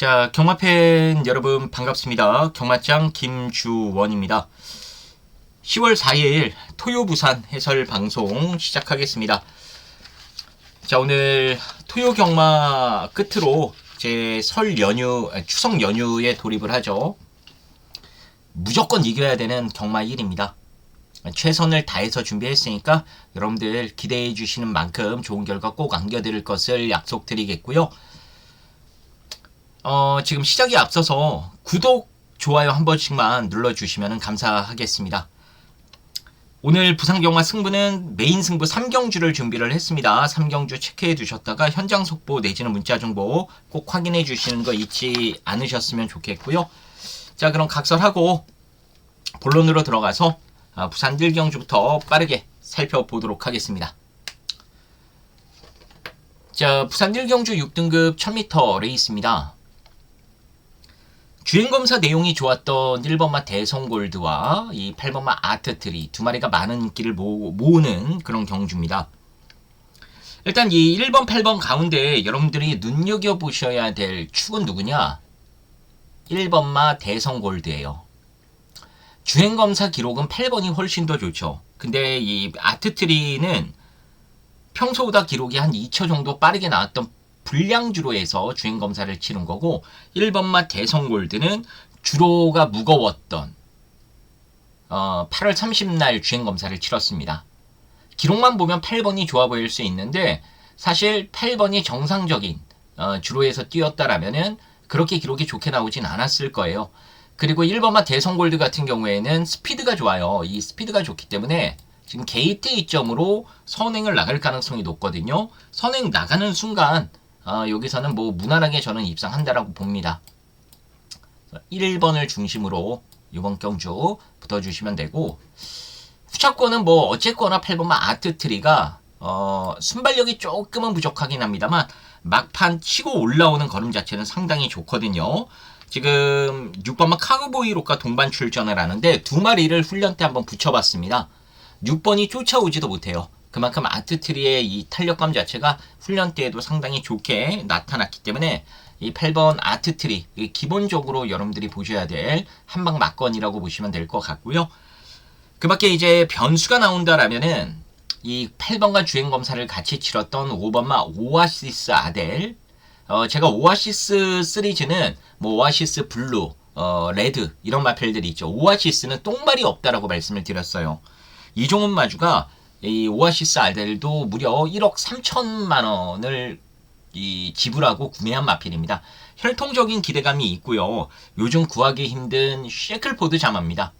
자, 경마팬 여러분 반갑습니다. 경마장 김주원입니다. 10월 4일 토요 부산 해설 방송 시작하겠습니다. 자, 오늘 토요 경마 끝으로 제 설 연휴, 추석 연휴에 돌입을 하죠. 무조건 이겨야 되는 경마 1입니다. 최선을 다해서 준비했으니까 여러분들 기대해 주시는 만큼 좋은 결과 꼭 안겨드릴 것을 약속드리겠고요. 어, 지금 시작이 앞서서 구독, 좋아요 한 번씩만 눌러주시면 감사하겠습니다. 오늘 부산경마 승부는 메인 승부 3경주를 준비를 했습니다. 3경주 체크해 두셨다가 현장 속보 내지는 문자 정보 꼭 확인해 주시는 거 잊지 않으셨으면 좋겠고요. 자, 그럼 각설하고 본론으로 들어가서 아, 부산 1경주부터 빠르게 살펴보도록 하겠습니다. 자, 부산 1경주 6등급 1000m 레이스입니다. 주행검사 내용이 좋았던 1번마 대성골드와 이 8번마 아트트리 두 마리가 많은 인기를 모, 모으 는 그런 경주입니다. 일단 이 1번, 8번 가운데 여러분들이 눈여겨보셔야 될 축은 누구냐? 1번마 대성골드예요. 주행검사 기록은 8번이 훨씬 더 좋죠. 근데 이 아트트리는 평소보다 기록이 한 2초 정도 빠르게 나왔던 불량주로 해서 주행 검사를 치른 거고 1번마 대성골드는 주로가 무거웠던 어, 8월 30날 주행 검사를 치렀습니다. 기록만 보면 8번이 좋아 보일 수 있는데 사실 8번이 정상적인 어, 주로에서 뛰었다라면은 그렇게 기록이 좋게 나오진 않았을 거예요. 그리고 1번마 대성골드 같은 경우에는 스피드가 좋아요. 이 스피드가 좋기 때문에 지금 게이트 이점으로 선행을 나갈 가능성이 높거든요. 선행 나가는 순간 어, 여기서는 뭐 무난하게 저는 입상한다라고 봅니다. 1번을 중심으로 이번 경주 붙어주시면 되고 후차권은 뭐 어쨌거나 8번만 아트트리가 어, 순발력이 조금은 부족하긴 합니다만 막판 치고 올라오는 걸음 자체는 상당히 좋거든요. 지금 6번만 카그보이로가 동반 출전을 하는데 두 마리를 훈련 때 한번 붙여봤습니다. 6번이 쫓아오지도 못해요. 그만큼 아트트리의 이 탄력감 자체가 훈련 때에도 상당히 좋게 나타났기 때문에 이 8번 아트트리 기본적으로 여러분들이 보셔야 될 한방 막건이라고 보시면 될 것 같고요. 그 밖에 이제 변수가 나온다라면은 이 8번과 주행 검사를 같이 치렀던 5번마 오아시스 아델 어 제가 오아시스 시리즈는 뭐 오아시스 블루 어 레드 이런 마펠들이 있죠. 오아시스는 똥말이 없다라고 말씀을 드렸어요. 이종훈 마주가 이 오아시스 알델도 무려 1억 3천만 원을 이 지불하고 구매한 마필입니다. 혈통적인 기대감이 있고요. 요즘 구하기 힘든 쉐클포드 자마입니다.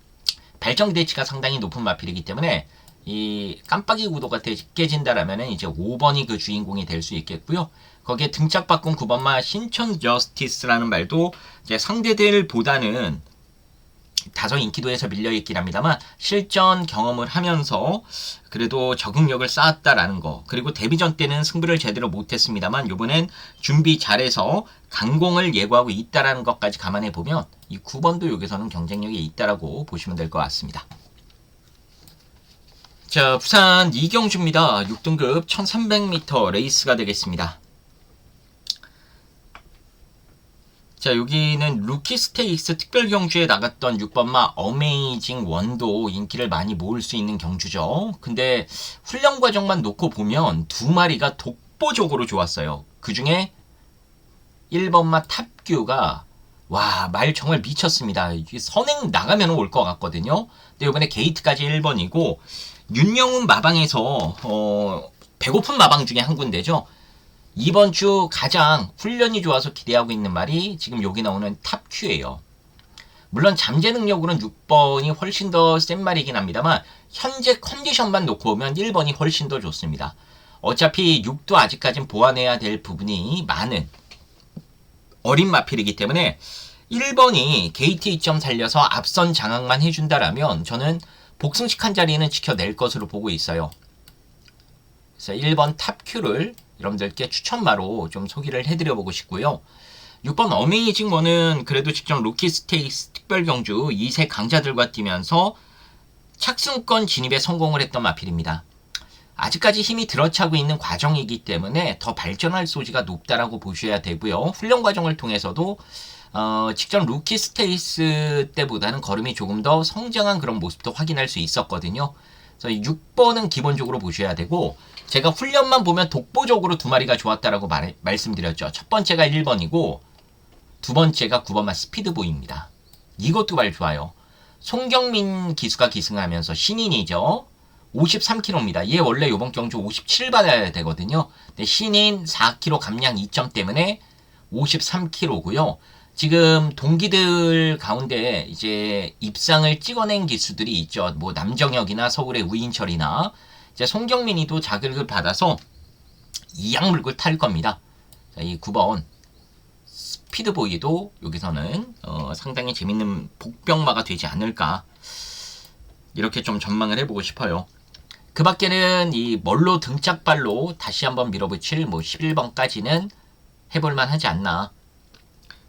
발전 기대치가 상당히 높은 마필이기 때문에 이 깜빡이 구도가 깨진다라면 이제 5번이 그 주인공이 될 수 있겠고요. 거기에 등짝 바꾼 9번마 신천 저스티스라는 말도 이제 상대들보다는 다소 인기도에서 밀려있긴 합니다만 실전 경험을 하면서 그래도 적응력을 쌓았다라는 거 그리고 데뷔전 때는 승부를 제대로 못했습니다만 요번엔 준비 잘해서 강공을 예고하고 있다라는 것까지 감안해 보면 이 9번도 여기서는 경쟁력이 있다라고 보시면 될 것 같습니다. 자 부산 이경주입니다. 6등급 1300m 레이스가 되겠습니다. 자 여기는 루키 스테이크스 특별 경주에 나갔던 6번마 어메이징 원도 인기를 많이 모을 수 있는 경주죠. 근데 훈련 과정만 놓고 보면 두 마리가 독보적으로 좋았어요. 그 중에 1번마 탑규가 와 말 정말 미쳤습니다. 선행 나가면 올 것 같거든요. 근데 이번에 게이트까지 1번이고 윤영훈 마방에서 어, 배고픈 마방 중에 한 군데죠. 이번 주 가장 훈련이 좋아서 기대하고 있는 말이 지금 여기 나오는 탑큐예요. 물론 잠재 능력으로는 6번이 훨씬 더 센 말이긴 합니다만 현재 컨디션만 놓고 보면 1번이 훨씬 더 좋습니다. 어차피 6도 아직까진 보완해야 될 부분이 많은 어린 마필이기 때문에 1번이 게이트 2점 살려서 앞선 장악만 해준다라면 저는 복승식 한 자리는 지켜낼 것으로 보고 있어요. 그래서 1번 탑큐를 여러분들께 추천마로 좀 소개를 해드려보고 싶고요. 6번 어메이징 원은 그래도 직접 루키 스테이스 특별 경주 2세 강자들과 뛰면서 착승권 진입에 성공을 했던 마필입니다. 아직까지 힘이 들어차고 있는 과정이기 때문에 더 발전할 소지가 높다라고 보셔야 되고요. 훈련 과정을 통해서도 어, 직전 루키 스테이스 때보다는 걸음이 조금 더 성장한 그런 모습도 확인할 수 있었거든요. 그래서 6번은 기본적으로 보셔야 되고 제가 훈련만 보면 독보적으로 두 마리가 좋았다라고 말, 말씀드렸죠. 첫 번째가 1번이고 두 번째가 9번만 스피드보이입니다. 이것도 말 좋아요. 송경민 기수가 기승하면서 신인이죠. 53kg입니다. 얘 원래 요번 경주 57 받아야 되거든요. 근데 신인 4kg 감량 2점 때문에 53kg고요. 지금 동기들 가운데 이제 입상을 찍어낸 기수들이 있죠. 뭐 남정혁이나 서울의 우인철이나 이제 송경민이도 자극을 받아서 이악물고 탈 겁니다. 자, 이 9번 스피드보이도 여기서는 어, 상당히 재밌는 복병마가 되지 않을까 이렇게 좀 전망을 해보고 싶어요. 그 밖에는 이 멀로 등짝발로 다시 한번 밀어붙일 뭐 11번까지는 해볼만 하지 않나.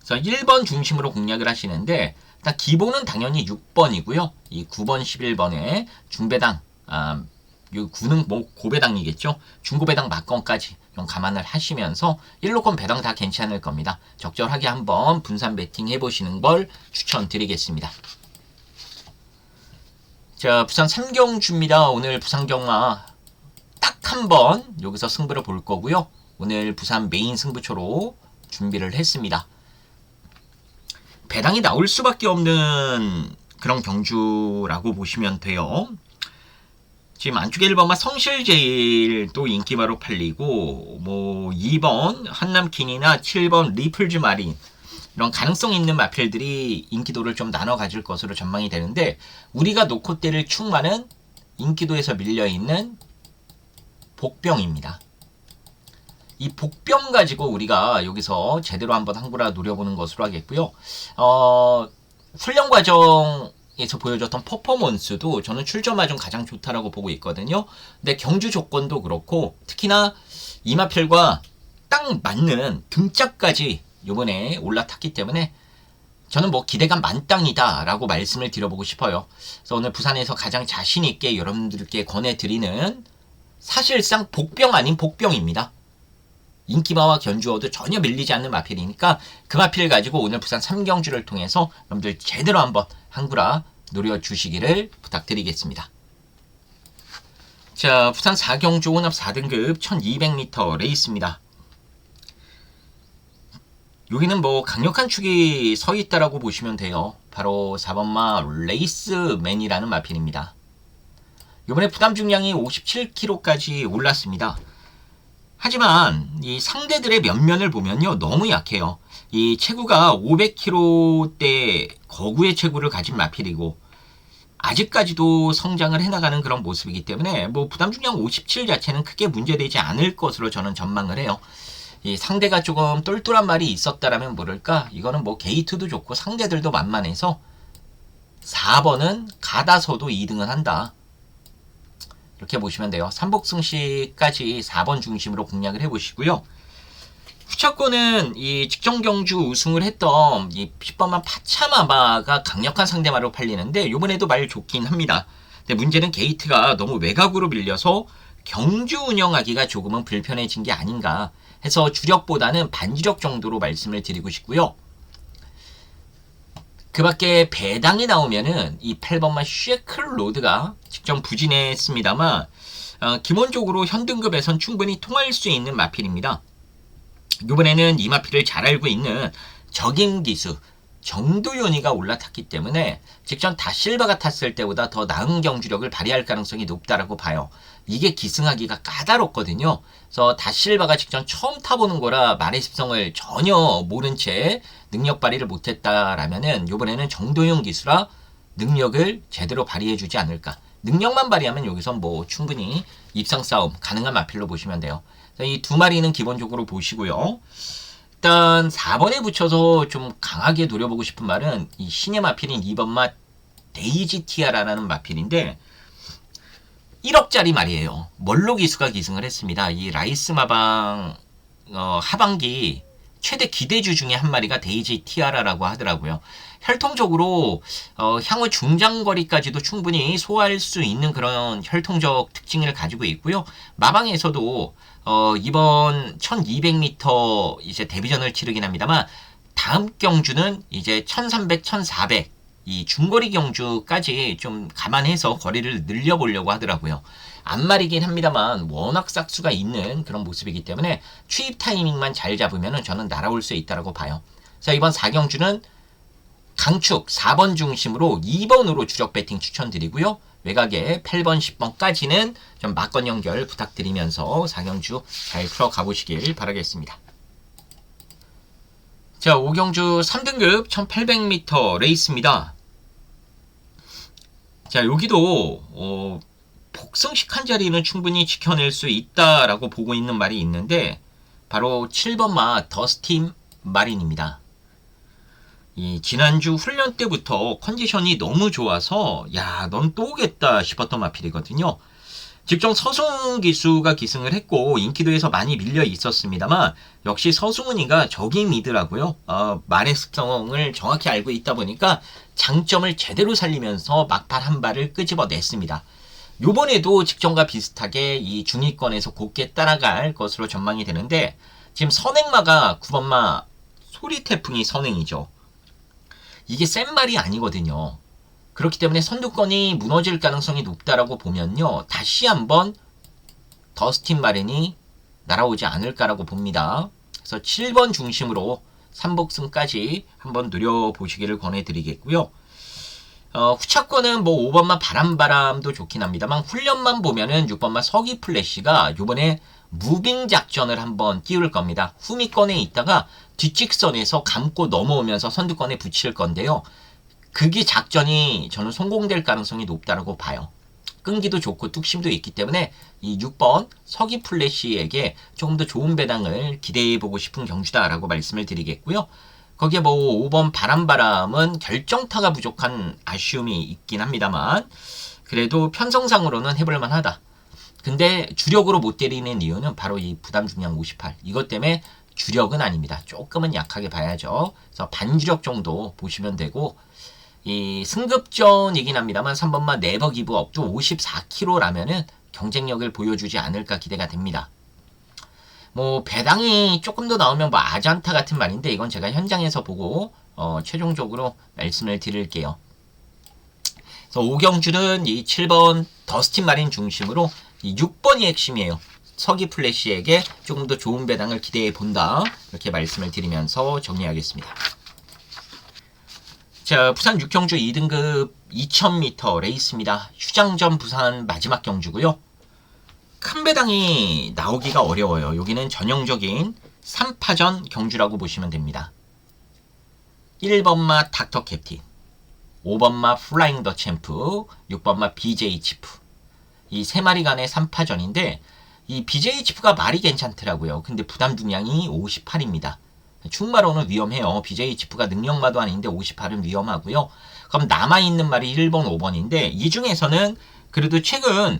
그래서 1번 중심으로 공략을 하시는데 일단 기본은 당연히 6번이고요. 이 9번, 11번에 중배당, 아, 이 9는 뭐 고배당이겠죠. 중고배당 막건까지 좀 감안을 하시면서 1로건 배당 다 괜찮을 겁니다. 적절하게 한번 분산 베팅 해보시는 걸 추천드리겠습니다. 자, 부산 삼경주입니다. 오늘 부산 경마 딱 한 번 여기서 승부를 볼 거고요. 오늘 부산 메인 승부처로 준비를 했습니다. 배당이 나올 수밖에 없는 그런 경주라고 보시면 돼요. 지금 안쪽에 1번만 성실제일도 인기바로 팔리고 뭐 2번 한남킹이나 7번 리플즈 마린 이런 가능성 있는 마필들이 인기도를 좀 나눠 가질 것으로 전망이 되는데 우리가 놓고 때릴 충만은 인기도에서 밀려 있는 복병입니다. 이 복병 가지고 우리가 여기서 제대로 한번 한구라 노려보는 것으로 하겠고요. 어, 훈련 과정 에서 보여줬던 퍼포먼스도 저는 출전마 중 가장 좋다라고 보고 있거든요. 근데 경주 조건도 그렇고 특히나 이마필과 딱 맞는 등짝까지 요번에 올라탔기 때문에 저는 뭐 기대감 만땅이다라고 말씀을 드려보고 싶어요. 그래서 오늘 부산에서 가장 자신 있게 여러분들께 권해드리는 사실상 복병 아닌 복병입니다. 인기마와 견주어도 전혀 밀리지 않는 마필이니까 그 마필을 가지고 오늘 부산 삼경주를 통해서 여러분들 제대로 한번 한구라 노려주시기를 부탁드리겠습니다. 자, 부산 4경주 혼합 4등급 1200m 레이스입니다. 여기는 뭐 강력한 축이 서 있다라고 보시면 돼요. 바로 4번마 레이스맨이라는 마필입니다. 이번에 부담 중량이 57kg까지 올랐습니다. 하지만 이 상대들의 면면을 보면요 너무 약해요. 이 체구가 500kg대 거구의 체구를 가진 마필이고 아직까지도 성장을 해나가는 그런 모습이기 때문에 뭐 부담 중량 57 자체는 크게 문제되지 않을 것으로 저는 전망을 해요. 이 상대가 조금 똘똘한 말이 있었다라면 모를까 이거는 뭐 게이트도 좋고 상대들도 만만해서 4번은 가다서도 2등을 한다. 이렇게 보시면 돼요. 삼복승시까지 4번 중심으로 공략을 해보시고요. 후차권은 이 직전 경주 우승을 했던 이 10번만 파차마마가 강력한 상대마로 팔리는데 이번에도 말 좋긴 합니다. 근데 문제는 게이트가 너무 외곽으로 밀려서 경주 운영하기가 조금은 불편해진 게 아닌가 해서 주력보다는 반주력 정도로 말씀을 드리고 싶고요. 그 밖에 배당이 나오면은 이 8번만 쉐클 로드가 직접 부진했습니다만 어, 기본적으로 현등급에선 충분히 통할 수 있는 마필입니다. 이번에는 이 마필을 잘 알고 있는 적임 기수 정도연이가 올라탔기 때문에 직전 다실바가 탔을 때보다 더 나은 경주력을 발휘할 가능성이 높다라고 봐요. 이게 기승하기가 까다롭거든요. 그래서 다실바가 직전 처음 타보는 거라 말의 습성을 전혀 모른 채 능력 발휘를 못했다라면은 이번에는 정도용 기수라 능력을 제대로 발휘해주지 않을까. 능력만 발휘하면 여기서 뭐 충분히 입상 싸움 가능한 마필로 보시면 돼요. 이 두 마리는 기본적으로 보시고요. 일단 4번에 붙여서 좀 강하게 노려보고 싶은 말은 이 신의 마필인 2번 맛 데이지 티아라라는 마필인데 1억짜리 말이에요. 멀로 기수가 기승을 했습니다. 이 라이스 마방 어, 하반기 최대 기대주 중에 한 마리가 데이지 티아라라고 하더라고요. 혈통적으로 어, 향후 중장거리까지도 충분히 소화할 수 있는 그런 혈통적 특징을 가지고 있고요. 마방에서도 어, 이번 1200m 이제 데뷔전을 치르긴 합니다만 다음 경주는 이제 1300, 1400 이 중거리 경주까지 좀 감안해서 거리를 늘려보려고 하더라고요. 안말이긴 합니다만 워낙 싹수가 있는 그런 모습이기 때문에 취입 타이밍만 잘 잡으면 저는 날아올 수 있다고 봐요. 자 이번 4경주는 강축 4번 중심으로 2번으로 주력 배팅 추천드리고요. 외곽에 8번, 10번까지는 좀 막건 연결 부탁드리면서 4경주 잘 풀어가 보시길 바라겠습니다. 자, 5경주 3등급 1800m 레이스입니다. 자, 여기도 어, 복승식 한 자리는 충분히 지켜낼 수 있다라고 보고 있는 말이 있는데 바로 7번 마 더스팀 마린입니다. 이 지난주 훈련 때부터 컨디션이 너무 좋아서 야, 넌 또 오겠다 싶었던 마필이거든요. 직접 서승훈 기수가 기승을 했고 인기도에서 많이 밀려 있었습니다만 역시 서승훈이가 적이 미드라고요. 어, 말의 습성을 정확히 알고 있다 보니까 장점을 제대로 살리면서 막판 한 발을 끄집어냈습니다. 요번에도 직전과 비슷하게 이 중위권에서 곱게 따라갈 것으로 전망이 되는데 지금 선행마가 9번마 소리태풍이 선행이죠. 이게 센 말이 아니거든요. 그렇기 때문에 선두권이 무너질 가능성이 높다라고 보면요. 다시 한번 더스틴 마렌이 날아오지 않을까라고 봅니다. 그래서 7번 중심으로 3복승까지 한번 누려보시기를 권해드리겠고요. 어, 후차권은 뭐 5번만 바람바람도 좋긴 합니다만 훈련만 보면은 6번만 서기 플래시가 요번에 무빙 작전을 한번 띄울 겁니다. 후미권에 있다가 뒷직선에서 감고 넘어오면서 선두권에 붙일 건데요. 그게 작전이 저는 성공될 가능성이 높다고 봐요. 끈기도 좋고 뚝심도 있기 때문에 이 6번 서기 플래시에게 조금 더 좋은 배당을 기대해 보고 싶은 경주다라고 말씀을 드리겠고요. 거기에 뭐 5번 바람바람은 결정타가 부족한 아쉬움이 있긴 합니다만 그래도 편성상으로는 해볼 만 하다. 근데 주력으로 못 때리는 이유는 바로 이 부담 중량 58 이것 때문에 주력은 아닙니다. 조금은 약하게 봐야죠. 그래서 반주력 정도 보시면 되고 이 승급전이긴 합니다만 3번만 네버 기브 업 도 54kg라면은 경쟁력을 보여주지 않을까 기대가 됩니다. 뭐 배당이 조금 더 나오면 뭐 아잔타 같은 말인데 이건 제가 현장에서 보고 어, 최종적으로 말씀을 드릴게요. 그래서 오경주는 이 7번 더스틴 마린 중심으로 이 6번이 핵심이에요. 서기 플래시에게 조금 더 좋은 배당을 기대해 본다. 이렇게 말씀을 드리면서 정리하겠습니다. 자, 부산 6경주 2등급 2000m 레이스입니다. 휴장전 부산 마지막 경주고요. 큰 배당이 나오기가 어려워요. 여기는 전형적인 3파전 경주라고 보시면 됩니다. 1번마 닥터 캡틴, 5번마 플라잉 더 챔프, 6번마 BJ 치프. 이 세 마리 간의 3파전인데 이 BJ 치프가 말이 괜찮더라고요. 근데 부담 중량이 58입니다. 충마로는 위험해요. BJ 치프가 능력마도 아닌데 58은 위험하고요. 그럼 남아있는 말이 1번, 5번인데 이 중에서는 그래도 최근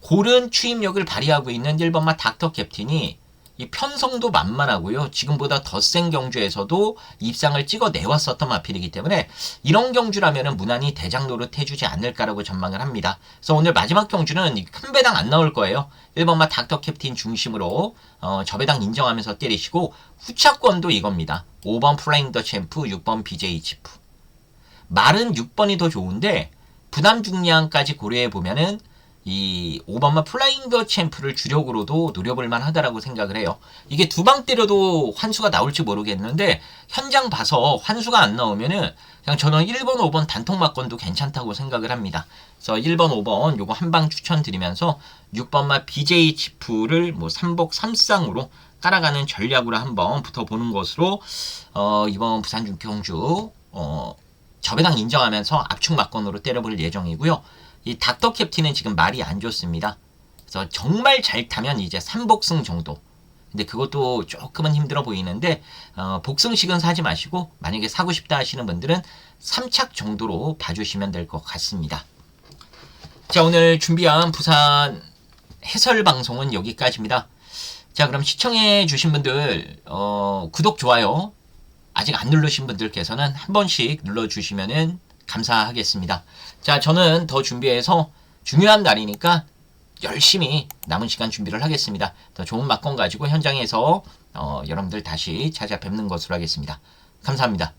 고른 추임력을 발휘하고 있는 1번마 닥터 캡틴이 이 편성도 만만하고요. 지금보다 더 센 경주에서도 입상을 찍어 내왔었던 마필이기 때문에 이런 경주라면 무난히 대장 노릇 해주지 않을까라고 전망을 합니다. 그래서 오늘 마지막 경주는 큰 배당 안 나올 거예요. 1번마 닥터 캡틴 중심으로 어, 저배당 인정하면서 때리시고 후차권도 이겁니다. 5번 플라잉 더 챔프, 6번 BJ 치프. 말은 6번이 더 좋은데 부담 중량까지 고려해 보면은 이 오바마 플라잉 더 챔프를 주력으로도 노려볼 만하다라고 생각을 해요. 이게 두 방 때려도 환수가 나올지 모르겠는데 현장 봐서 환수가 안 나오면은 그냥 저는 1번, 5번 단통 막건도 괜찮다고 생각을 합니다. 그래서 1번, 5번 요거 한 방 추천드리면서 6번마 BJ 치프를 뭐 3복 3쌍으로 따라가는 전략으로 한번 붙어보는 것으로 어, 이번 부산 중경주 어, 저배당 인정하면서 압축 막건으로 때려볼 예정이고요. 이 닥터 캡틴은 지금 말이 안 좋습니다. 그래서 정말 잘 타면 이제 3복승 정도. 근데 그것도 조금은 힘들어 보이는데 어, 복승식은 사지 마시고 만약에 사고 싶다 하시는 분들은 3착 정도로 봐주시면 될 것 같습니다. 자 오늘 준비한 부산 해설 방송은 여기까지입니다. 자, 그럼 시청해 주신 분들 어, 구독 좋아요 아직 안 누르신 분들께서는 한 번씩 눌러 주시면은 감사하겠습니다. 자, 저는 더 준비해서 중요한 날이니까 열심히 남은 시간 준비를 하겠습니다. 더 좋은 막건 가지고 현장에서 어, 여러분들 다시 찾아뵙는 것으로 하겠습니다. 감사합니다.